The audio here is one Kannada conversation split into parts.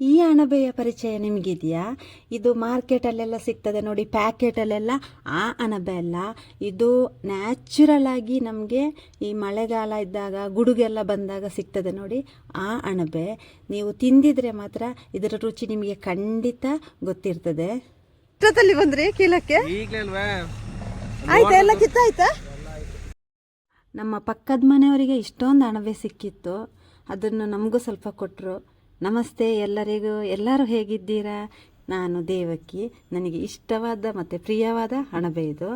ಈ ಅಣಬೆಯ ಪರಿಚಯ ನಿಮಗಿದೆಯಾ? ಇದು ಮಾರ್ಕೆಟಲ್ಲೆಲ್ಲ ಸಿಗ್ತದೆ ನೋಡಿ ಪ್ಯಾಕೆಟಲ್ಲೆಲ್ಲ ಆ ಅಣಬೆ ಅಲ್ಲ. ಇದು ನ್ಯಾಚುರಲ್ ಆಗಿ ನಮಗೆ ಈ ಮಳೆಗಾಲ ಇದ್ದಾಗ ಗುಡುಗೆಲ್ಲ ಬಂದಾಗ ಸಿಗ್ತದೆ ನೋಡಿ ಆ ಅಣಬೆ. ನೀವು ತಿಂದಿದ್ರೆ ಮಾತ್ರ ಇದರ ರುಚಿ ನಿಮಗೆ ಖಂಡಿತ ಗೊತ್ತಿರ್ತದೆ. ಬಂದ್ರಿ ಕೀಲಕ್ಕೆ? ಆಯ್ತಾ ಎಲ್ಲ ಕಿತ್ತಾಯ್ತಾ? ನಮ್ಮ ಪಕ್ಕದ ಮನೆಯವರಿಗೆ ಇಷ್ಟೊಂದು ಅಣಬೆ ಸಿಕ್ಕಿತ್ತು. ಅದನ್ನು ನಮಗೂ ಸ್ವಲ್ಪ ಕೊಟ್ಟರು ನಮಸ್ತೆ ಎಲ್ಲರಿಗೂ. ಎಲ್ಲರೂ ಹೇಗಿದ್ದೀರಾ? ನಾನು ದೇವಕ್ಕಿ ನನಗೆ ಇಷ್ಟವಾದ ಮತ್ತು ಪ್ರಿಯವಾದ ಅಣಬೆ ಇದು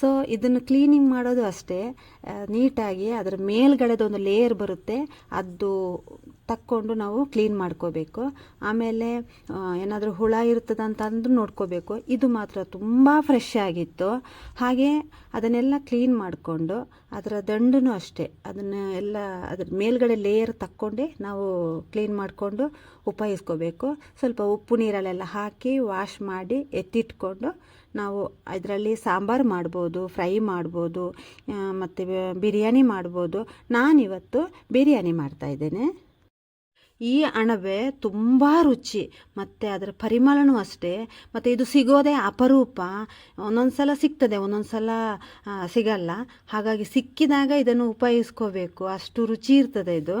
ಸೊ ಇದನ್ನು ಕ್ಲೀನಿಂಗ್ ಮಾಡೋದು ಅಷ್ಟೇ. ನೀಟಾಗಿ ಅದರ ಮೇಲ್ಗಡೆದು ಒಂದು ಲೇಯರ್ ಬರುತ್ತೆ. ಅದು ತಕ್ಕೊಂಡು ನಾವು ಕ್ಲೀನ್ ಮಾಡ್ಕೋಬೇಕು. ಆಮೇಲೆ ಏನಾದರೂ ಹುಳ ಇರ್ತದೆ ಅಂತ ನೋಡ್ಕೋಬೇಕು. ಇದು ಮಾತ್ರ ತುಂಬ ಫ್ರೆಶ್ ಆಗಿತ್ತು. ಹಾಗೆ ಅದನ್ನೆಲ್ಲ ಕ್ಲೀನ್ ಮಾಡಿಕೊಂಡು ಅದರ ದಂಡೂ ಅಷ್ಟೇ. ಅದನ್ನು ಎಲ್ಲ ಅದ್ರ ಮೇಲ್ಗಡೆ ಲೇಯರ್ ತಕ್ಕೊಂಡೇ ನಾವು ಕ್ಲೀನ್ ಮಾಡಿಕೊಂಡು ಉಪಯೋಗಿಸ್ಕೋಬೇಕು. ಸ್ವಲ್ಪ ಉಪ್ಪು ನೀರಲ್ಲೆಲ್ಲ ಹಾಕಿ ವಾಶ್ ಮಾಡಿ ಎತ್ತಿಟ್ಕೊಂಡು ನಾವು ಇದರಲ್ಲಿ ಸಾಂಬಾರು ಮಾಡ್ಬೋದು, ಫ್ರೈ ಮಾಡ್ಬೋದು ಮತ್ತು ಬಿರಿಯಾನಿ ಮಾಡ್ಬೋದು. ನಾನಿವತ್ತು ಬಿರಿಯಾನಿ ಮಾಡ್ತಾಯಿದ್ದೇನೆ ಈ ಅಣಬೆ ತುಂಬ ರುಚಿ, ಮತ್ತು ಅದರ ಪರಿಮಳನೂ ಅಷ್ಟೇ, ಮತ್ತು ಇದು ಸಿಗೋದೇ ಅಪರೂಪ. ಒಂದೊಂದು ಸಲ ಸಿಗ್ತದೆ ಒಂದೊಂದು ಸಲ ಸಿಗಲ್ಲ. ಹಾಗಾಗಿ ಸಿಕ್ಕಿದಾಗ ಇದನ್ನು ಉಪಯೋಗಿಸ್ಕೋಬೇಕು. ಅಷ್ಟು ರುಚಿ ಇರ್ತದೆ ಇದು.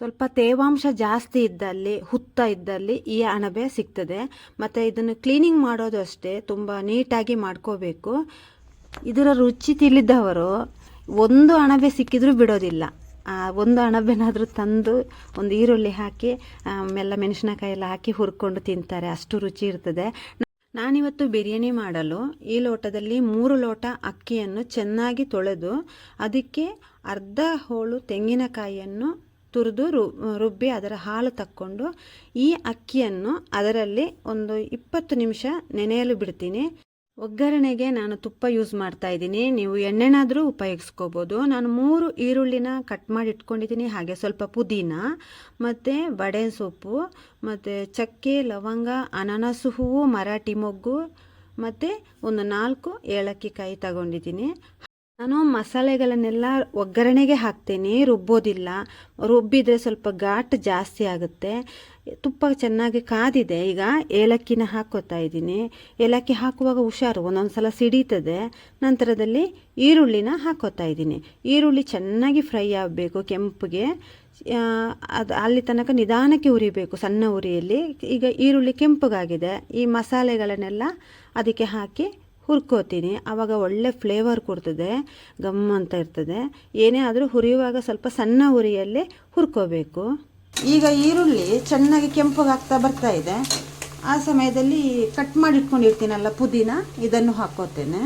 ಸ್ವಲ್ಪ ತೇವಾಂಶ ಜಾಸ್ತಿ ಇದ್ದಲ್ಲಿ, ಹುತ್ತ ಇದ್ದಲ್ಲಿ ಈ ಅಣಬೆ ಸಿಗ್ತದೆ. ಮತ್ತು ಇದನ್ನು ಕ್ಲೀನಿಂಗ್ ಮಾಡೋದು ಅಷ್ಟೇ, ತುಂಬ ನೀಟಾಗಿ ಮಾಡ್ಕೋಬೇಕು. ಇದರ ರುಚಿ ತಿಳಿದವರು ಒಂದು ಅಣಬೆ ಸಿಕ್ಕಿದ್ರೂ ಬಿಡೋದಿಲ್ಲ. ಒಂದು ಅಣಬೆನಾದರೂ ತಂದು ಒಂದು ಈರುಳ್ಳಿ ಹಾಕಿ ಆಮೇಲೆ ಮೆಣಸಿನಕಾಯಿ ಎಲ್ಲ ಹಾಕಿ ಹುರ್ಕೊಂಡು ತಿಂತಾರೆ. ಅಷ್ಟು ರುಚಿ ಇರ್ತದೆ. ನಾನಿವತ್ತು ಬಿರಿಯಾನಿ ಮಾಡಲು ಈ ಲೋಟದಲ್ಲಿ ಮೂರು ಲೋಟ ಅಕ್ಕಿಯನ್ನು ಚೆನ್ನಾಗಿ ತೊಳೆದು, ಅದಕ್ಕೆ ಅರ್ಧ ಹೋಳು ತೆಂಗಿನಕಾಯಿಯನ್ನು ತುರಿದು ರು, ರುಬ್ಬಿ ಅದರ ಹಾಲು ತಕ್ಕೊಂಡು, ಈ ಅಕ್ಕಿಯನ್ನು ಅದರಲ್ಲಿ ಒಂದು ಇಪ್ಪತ್ತು ನಿಮಿಷ ನೆನೆಯಲು ಬಿಡ್ತೀನಿ. ಒಗ್ಗರಣೆಗೆ ನಾನು ತುಪ್ಪ ಯೂಸ್ ಮಾಡ್ತಾ ಇದ್ದೀನಿ. ನೀವು ಎಣ್ಣೆನಾದರೂ ಉಪಯೋಗಿಸ್ಕೋಬೋದು. ನಾನು ಮೂರು ಈರುಳ್ಳಿನ ಕಟ್ ಮಾಡಿ ಇಟ್ಕೊಂಡಿದ್ದೀನಿ. ಹಾಗೆ ಸ್ವಲ್ಪ ಪುದೀನ, ಮತ್ತು ಬಡೆ ಸೊಪ್ಪು, ಮತ್ತು ಚಕ್ಕೆ, ಲವಂಗ, ಅನಾನಸು ಹೂವು, ಮರಾಠಿ ಮೊಗ್ಗು, ಮತ್ತು ಒಂದು ನಾಲ್ಕು ಏಲಕ್ಕಿ ಕಾಯಿ ತಗೊಂಡಿದ್ದೀನಿ. ನಾನು ಮಸಾಲೆಗಳನ್ನೆಲ್ಲ ಒಗ್ಗರಣೆಗೆ ಹಾಕ್ತೇನೆ, ರುಬ್ಬೋದಿಲ್ಲ. ರುಬ್ಬಿದರೆ ಸ್ವಲ್ಪ ಘಾಟ್ ಜಾಸ್ತಿ ಆಗುತ್ತೆ. ತುಪ್ಪ ಚೆನ್ನಾಗಿ ಕಾದಿದೆ, ಈಗ ಏಲಕ್ಕಿನ ಹಾಕೋತಾ ಇದ್ದೀನಿ. ಏಲಕ್ಕಿ ಹಾಕುವಾಗ ಹುಷಾರು ಒಂದೊಂದು ಸಲ ಸಿಡೀತದೆ. ನಂತರದಲ್ಲಿ ಈರುಳ್ಳಿನ ಹಾಕೋತಾ ಇದ್ದೀನಿ. ಈರುಳ್ಳಿ ಚೆನ್ನಾಗಿ ಫ್ರೈ ಆಗಬೇಕು ಕೆಂಪಿಗೆ. ಅದು ಅಲ್ಲಿ ತನಕ ನಿಧಾನಕ್ಕೆ ಉರಿಬೇಕು, ಸಣ್ಣ ಉರಿಯಲ್ಲಿ. ಈಗ ಈರುಳ್ಳಿ ಕೆಂಪಗಾಗಿದೆ. ಈ ಮಸಾಲೆಗಳನ್ನೆಲ್ಲ ಅದಕ್ಕೆ ಹಾಕಿ ಹುರ್ಕೋತೀನಿ. ಆವಾಗ ಒಳ್ಳೆ ಫ್ಲೇವರ್ ಕೊಡ್ತದೆ ಗಮ್ ಅಂತ ಇರ್ತದೆ. ಏನೇ ಆದರೂ ಹುರಿಯುವಾಗ ಸ್ವಲ್ಪ ಸಣ್ಣ ಉರಿಯಲ್ಲೇ ಹುರ್ಕೋಬೇಕು. ಈಗ ಈರುಳ್ಳಿ ಚೆನ್ನಾಗಿ ಕೆಂಪಗಾಗ್ತಾ ಬರ್ತಾ ಇದೆ. ಆ ಸಮಯದಲ್ಲಿ ಕಟ್ ಮಾಡಿ ಇಟ್ಕೊಂಡಿರ್ತೀನಲ್ಲ ಪುದೀನ, ಇದನ್ನು ಹಾಕೋತೇನೆ.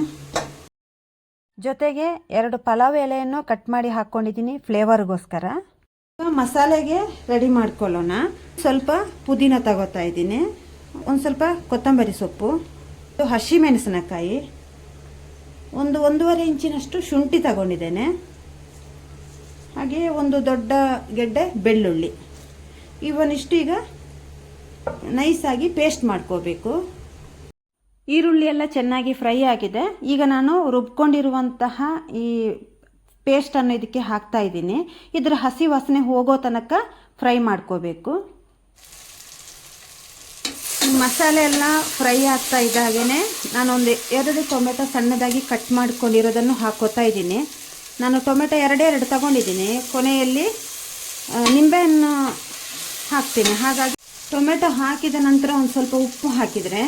ಜೊತೆಗೆ ಎರಡು ಪಲಾವ್ ಎಲೆಯನ್ನು ಕಟ್ ಮಾಡಿ ಹಾಕ್ಕೊಂಡಿದ್ದೀನಿ ಫ್ಲೇವರ್ಗೋಸ್ಕರ ಮಸಾಲೆಗೆ ರೆಡಿ ಮಾಡ್ಕೊಳ್ಳೋಣ. ಸ್ವಲ್ಪ ಪುದೀನ ತಗೋತಾ ಇದ್ದೀನಿ. ಒಂದು ಸ್ವಲ್ಪ ಕೊತ್ತಂಬರಿ ಸೊಪ್ಪು. ಹಸಿ ಮೆಣಸಿನಕಾಯಿ. ಒಂದು ಒಂದೂವರೆ ಇಂಚಿನಷ್ಟು ಶುಂಠಿ ತಗೊಂಡಿದ್ದೇನೆ. ಹಾಗೆಯೇ ಒಂದು ದೊಡ್ಡ ಗೆಡ್ಡೆ ಬೆಳ್ಳುಳ್ಳಿ. ಇವನಿಷ್ಟು ಈಗ ನೈಸಾಗಿ ಪೇಸ್ಟ್ ಮಾಡ್ಕೋಬೇಕು. ಈರುಳ್ಳಿ ಎಲ್ಲ ಚೆನ್ನಾಗಿ ಫ್ರೈ ಆಗಿದೆ. ಈಗ ನಾನು ರುಬ್ಕೊಂಡಿರುವಂತಹ ಈ ಪೇಸ್ಟನ್ನು ಇದಕ್ಕೆ ಹಾಕ್ತಾ ಇದ್ದೀನಿ. ಇದರ ಹಸಿ ವಾಸನೆ ಹೋಗೋ ತನಕ ಫ್ರೈ ಮಾಡ್ಕೋಬೇಕು. ಮಸಾಲೆ ಎಲ್ಲ ಫ್ರೈ ಆಗ್ತಾ ಇದ್ದಾಗೇ ನಾನೊಂದು ಎರಡು ಟೊಮೆಟೊ ಸಣ್ಣದಾಗಿ ಕಟ್ ಮಾಡ್ಕೊಂಡಿರೋದನ್ನು ಹಾಕೋತಾ ಇದ್ದೀನಿ. ನಾನು ಟೊಮೆಟೊ ಎರಡೇ ಎರಡು ತಗೊಂಡಿದ್ದೀನಿ. ಕೊನೆಯಲ್ಲಿ ನಿಂಬೆಯನ್ನು ಹಾಕ್ತೀನಿ. ಹಾಗಾಗಿ ಟೊಮೆಟೊ ಹಾಕಿದ ನಂತರ ಒಂದು ಸ್ವಲ್ಪ ಉಪ್ಪು ಹಾಕಿದರೆ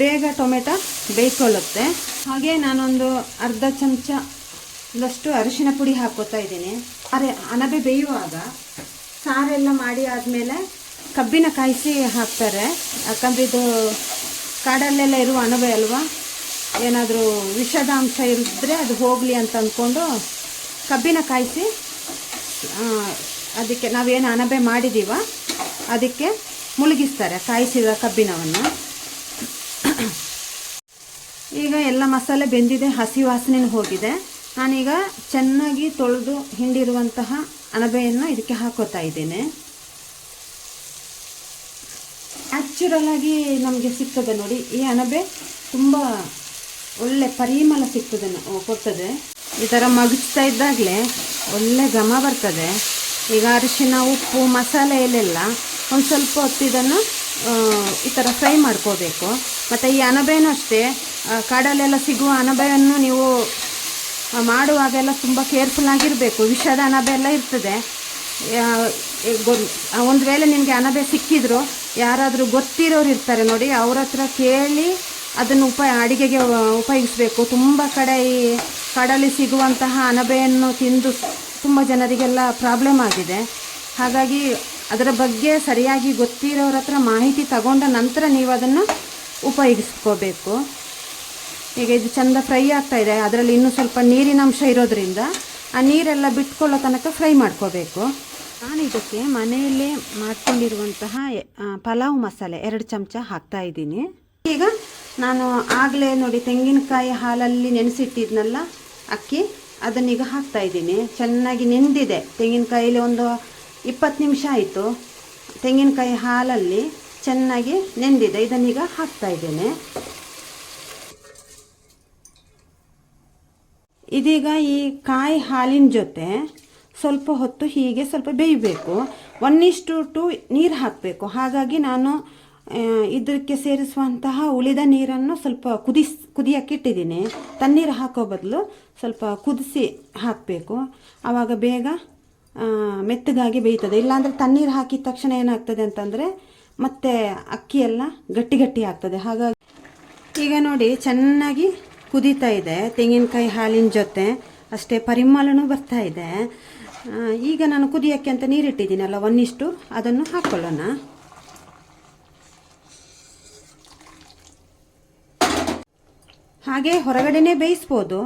ಬೇಗ ಟೊಮೆಟೊ ಬೇಯ್ಕೊಳ್ಳುತ್ತೆ. ಹಾಗೆ ನಾನೊಂದು ಅರ್ಧ ಚಮಚದಷ್ಟು ಅರಿಶಿನ ಪುಡಿ ಹಾಕೋತಾ ಇದ್ದೀನಿ. ಅರೆ, ಅನಬೆ ಬೇಯುವಾಗ ಸಾರೆಲ್ಲ ಮಾಡಿ ಆದಮೇಲೆ ಕಬ್ಬಿನ ಕಾಯಿಸಿ ಹಾಕ್ತಾರೆ. ಯಾಕಂದ್ರೆ ಇದು ಕಾಡಲ್ಲೆಲ್ಲ ಇರುವ ಅಣಬೆ ಅಲ್ವಾ? ಏನಾದರೂ ವಿಷದ ಅಂಶ ಇರಿದ್ರೆ ಅದು ಹೋಗಲಿ ಅಂತ ಅಂದ್ಕೊಂಡು ಕಬ್ಬಿನ ಕಾಯಿಸಿ ಅದಕ್ಕೆ ನಾವೇನು ಅಣಬೆ ಮಾಡಿದ್ದೀವ ಅದಕ್ಕೆ ಮುಳುಗಿಸ್ತಾರೆ, ಕಾಯಿಸಿದ ಕಬ್ಬಿನವನ್ನು. ಈಗ ಎಲ್ಲ ಮಸಾಲೆ ಬೆಂದಿದೆ, ಹಸಿ ವಾಸನೆ ಹೋಗಿದೆ. ನಾನೀಗ ಚೆನ್ನಾಗಿ ತೊಳೆದು ಹಿಂಡಿರುವಂತಹ ಅಣಬೆಯನ್ನು ಇದಕ್ಕೆ ಹಾಕೋತಾ ಇದ್ದೇನೆ. ನ್ಯಾಚುರಲ್ ಆಗಿ ನಮಗೆ ಸಿಗ್ತದೆ ನೋಡಿ. ಈ ಅಣಬೆ ತುಂಬ ಒಳ್ಳೆ ಪರಿಮಳ ಸಿಗ್ತದೆ ಕೊಡ್ತದೆ. ಈ ಥರ ಮಗಿಸ್ತಾ ಇದ್ದಾಗಲೇ ಒಳ್ಳೆ ಘಮ ಬರ್ತದೆ. ಈಗ ಅರಿಶಿನ, ಉಪ್ಪು, ಮಸಾಲೆ ಎಲ್ಲೆಲ್ಲ ಒಂದು ಸ್ವಲ್ಪ ಹೊತ್ತು ಇದನ್ನು ಈ ಥರ ಫ್ರೈ ಮಾಡ್ಕೋಬೇಕು. ಮತ್ತು ಈ ಅಣಬೆನೂ ಅಷ್ಟೇ ಕಾಡಲ್ಲೆಲ್ಲ ಸಿಗುವ ಅಣಬೆಯನ್ನು ನೀವು ಮಾಡುವಾಗೆಲ್ಲ ತುಂಬ ಕೇರ್ಫುಲ್ ಆಗಿರಬೇಕು. ವಿಷದ ಅಣಬೆ ಎಲ್ಲ ಇರ್ತದೆ. ಒಂದು ವೇಳೆ ನಿಮಗೆ ಅಣಬೆ ಸಿಕ್ಕಿದ್ರು ಯಾರಾದರೂ ಗೊತ್ತಿರೋರು ಇರ್ತಾರೆ ನೋಡಿ, ಅವ್ರ ಹತ್ರ ಕೇಳಿ ಅದನ್ನು ಉಪ ಅಡಿಗೆಗೆ ಉಪಯೋಗಿಸಬೇಕು. ತುಂಬ ಕಡೆ ಈ ಕಡಲಿ ಸಿಗುವಂತಹ ಅಣಬೆಯನ್ನು ತಿಂದು ತುಂಬ ಜನರಿಗೆಲ್ಲ ಪ್ರಾಬ್ಲಮ್ ಆಗಿದೆ. ಹಾಗಾಗಿ ಅದರ ಬಗ್ಗೆ ಸರಿಯಾಗಿ ಗೊತ್ತಿರೋರ ಹತ್ರ ಮಾಹಿತಿ ತಗೊಂಡ ನಂತರ ನೀವು ಅದನ್ನು ಉಪಯೋಗಿಸ್ಕೋಬೇಕು. ಈಗ ಇದು ಚಂದ ಫ್ರೈ ಆಗ್ತಾ ಇದೆ, ಅದರಲ್ಲಿ ಇನ್ನೂ ಸ್ವಲ್ಪ ನೀರಿನ ಅಂಶ ಇರೋದ್ರಿಂದ ಆ ನೀರೆಲ್ಲ ಬಿಟ್ಕೊಳ್ಳೋ ತನಕ ಫ್ರೈ ಮಾಡ್ಕೋಬೇಕು. ನಾನು ಇದಕ್ಕೆ ಮನೆಯಲ್ಲೇ ಮಾಡ್ಕೊಂಡಿರುವಂತಹ ಪಲಾವ್ ಮಸಾಲೆ ಎರಡು ಚಮಚ ಹಾಕ್ತಾ ಇದ್ದೀನಿ. ಈಗ ನಾನು ಆಗಲೇ ನೋಡಿ ತೆಂಗಿನಕಾಯಿ ಹಾಲಲ್ಲಿ ನೆನೆಸಿಟ್ಟಿದ್ನಲ್ಲ ಅಕ್ಕಿ ಅದನ್ನೀಗ ಹಾಕ್ತಾ ಇದ್ದೀನಿ. ಚೆನ್ನಾಗಿ ನೆಂದಿದೆ. ತೆಂಗಿನಕಾಯಲ್ಲಿ ಒಂದು ಇಪ್ಪತ್ತು ನಿಮಿಷ ಆಯಿತು. ತೆಂಗಿನಕಾಯಿ ಹಾಲಲ್ಲಿ ಚೆನ್ನಾಗಿ ನೆಂದಿದೆ. ಇದನ್ನೀಗ ಹಾಕ್ತಾ ಇದ್ದೇನೆ. ಇದೀಗ ಈ ಕಾಯಿ ಹಾಲಿನ ಜೊತೆ ಸ್ವಲ್ಪ ಹೊತ್ತು ಹೀಗೆ ಸ್ವಲ್ಪ ಬೇಯಬೇಕು. ಒನ್ ಇಷ್ಟು ಟು ನೀರು ಹಾಕಬೇಕು. ಹಾಗಾಗಿ ನಾನು ಇದಕ್ಕೆ ಸೇರಿಸುವಂತಹ ಉಳಿದ ನೀರನ್ನು ಸ್ವಲ್ಪ ಕುದಿಸ್, ಕುದಿಯಕ್ಕೆ ಇಟ್ಟಿದ್ದೀನಿ. ತಣ್ಣೀರು ಹಾಕೋ ಬದಲು ಸ್ವಲ್ಪ ಕುದಿಸಿ ಹಾಕಬೇಕು. ಆವಾಗ ಬೇಗ ಮೆತ್ತಗಾಗಿ ಬೇಯ್ತದೆ. ಇಲ್ಲಾಂದರೆ ತಣ್ಣೀರು ಹಾಕಿದ ತಕ್ಷಣ ಏನಾಗ್ತದೆ ಅಂತಂದರೆ ಮತ್ತೆ ಅಕ್ಕಿ ಎಲ್ಲ ಗಟ್ಟಿ ಗಟ್ಟಿ ಆಗ್ತದೆ. ಹಾಗಾಗಿ ಈಗ ನೋಡಿ, ಚೆನ್ನಾಗಿ ಕುದೀತಾ ಇದೆ, ತೆಂಗಿನಕಾಯಿ ಹಾಲಿನ ಜೊತೆ ಅಷ್ಟೇ ಪರಿಮಳನೂ ಬರ್ತಾ ಇದೆ. ಈಗ ನಾನು ಕುದಿಯೋಕ್ಕೆ ಅಂತ ನೀರಿಟ್ಟಿದ್ದೀನಲ್ಲ ಒಂದಿಷ್ಟು ಅದನ್ನು ಹಾಕ್ಕೊಳ್ಳೋಣ ಹಾಗೆ ಹೊರಗಡೆನೇ ಬೇಯಿಸ್ಬೋದು.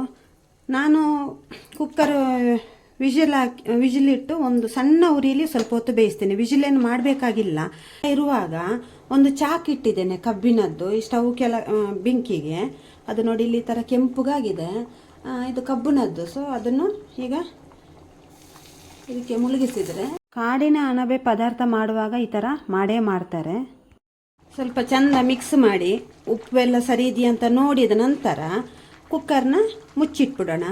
ನಾನು ಕುಕ್ಕರ್ ವಿಜಿಲ್ ಹಾಕಿ ವಿಜಿಲಿಟ್ಟು ಒಂದು ಸಣ್ಣ ಉರಿಯಲ್ಲಿ ಸ್ವಲ್ಪ ಹೊತ್ತು ಬೇಯಿಸ್ತೀನಿ. ವಿಜಿಲೇನು ಮಾಡಬೇಕಾಗಿಲ್ಲ. ಇರುವಾಗ ಒಂದು ಚಾಕ್ ಇಟ್ಟಿದ್ದೇನೆ ಕಬ್ಬಿನದ್ದು ಸ್ಟವ್ ಕೆಲ ಬೆಂಕಿಗೆ. ಅದು ನೋಡಿ ಇಲ್ಲಿ ಥರ ಕೆಂಪುಗಾಗಿದೆ. ಇದು ಕಬ್ಬಿನದ್ದು. ಸೊ ಅದನ್ನು ಈಗ ಇದಕ್ಕೆ ಮುಳುಗಿಸಿದರೆ ಕಾಡಿನ ಅಣಬೆ ಪದಾರ್ಥ ಮಾಡುವಾಗ ಈ ಥರ ಮಾಡೇ ಮಾಡ್ತಾರೆ. ಸ್ವಲ್ಪ ಚಂದ ಮಿಕ್ಸ್ ಮಾಡಿ ಉಪ್ಪೆಲ್ಲ ಸರಿ ಇದೆಯಾ ಅಂತ ನೋಡಿದ ನಂತರ ಕುಕ್ಕರ್ನ ಮುಚ್ಚಿಟ್ಬಿಡೋಣ.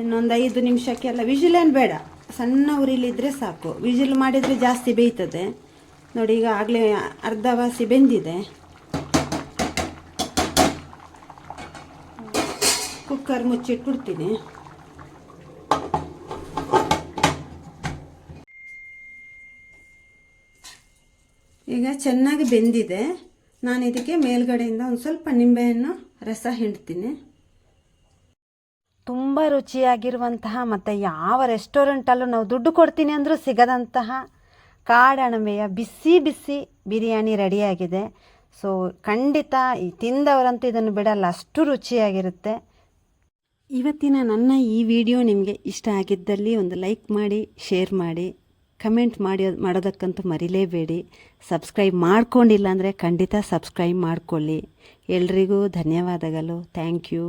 ಇನ್ನೊಂದು ಐದು ನಿಮಿಷಕ್ಕೆಲ್ಲ ವಿಜಿಲ್ ಏನು ಬೇಡ. ಸಣ್ಣ ಉರಿಲಿದ್ರೆ ಸಾಕು. ವಿಜಿಲ್ ಮಾಡಿದರೆ ಜಾಸ್ತಿ ಬೇಯ್ತದೆ. ನೋಡಿ, ಈಗ ಆಗಲೇ ಅರ್ಧ ವಾಸಿ ಬೆಂದಿದೆ. ಕುಕ್ಕರ್ ಮುಚ್ಚಿಟ್ಬಿಡ್ತೀನಿ. ಈಗ ಚೆನ್ನಾಗಿ ಬೆಂದಿದೆ. ನಾನು ಇದಕ್ಕೆ ಮೇಲ್ಗಡೆಯಿಂದ ಒಂದು ಸ್ವಲ್ಪ ನಿಂಬೆಹಣ್ಣು ರಸ ಹಿಂಡ್ತೀನಿ. ತುಂಬ ರುಚಿಯಾಗಿರುವಂತಹ ಮತ್ತು ಯಾವ ರೆಸ್ಟೋರೆಂಟಲ್ಲೂ ನಾವು ದುಡ್ಡು ಕೊಡ್ತೀನಿ ಅಂದರೂ ಸಿಗದಂತಹ ಕಾಡಣಮೆಯ ಬಿಸಿ ಬಿಸಿ ಬಿರಿಯಾನಿ ರೆಡಿಯಾಗಿದೆ. ಸೊ ಖಂಡಿತ ಈ ತಿಂದವರಂತೂ ಇದನ್ನು ಬಿಡಲ್ಲ, ಅಷ್ಟು ರುಚಿಯಾಗಿರುತ್ತೆ. ಇವತ್ತಿನ ನನ್ನ ಈ ವಿಡಿಯೋ ನಿಮಗೆ ಇಷ್ಟ ಆಗಿದ್ದಲ್ಲಿ ಒಂದು ಲೈಕ್ ಮಾಡಿ, ಶೇರ್ ಮಾಡಿ, ಕಮೆಂಟ್ ಮಾಡಿ, ಮಾಡೋದಕ್ಕಂತೂ ಮರಿಲೇಬೇಡಿ. ಸಬ್ಸ್ಕ್ರೈಬ್ ಮಾಡ್ಕೊಂಡಿಲ್ಲ ಅಂದರೆ ಖಂಡಿತ ಸಬ್ಸ್ಕ್ರೈಬ್ ಮಾಡಿಕೊಳ್ಳಿ. ಎಲ್ರಿಗೂ ಧನ್ಯವಾದಗಳು. Thank you.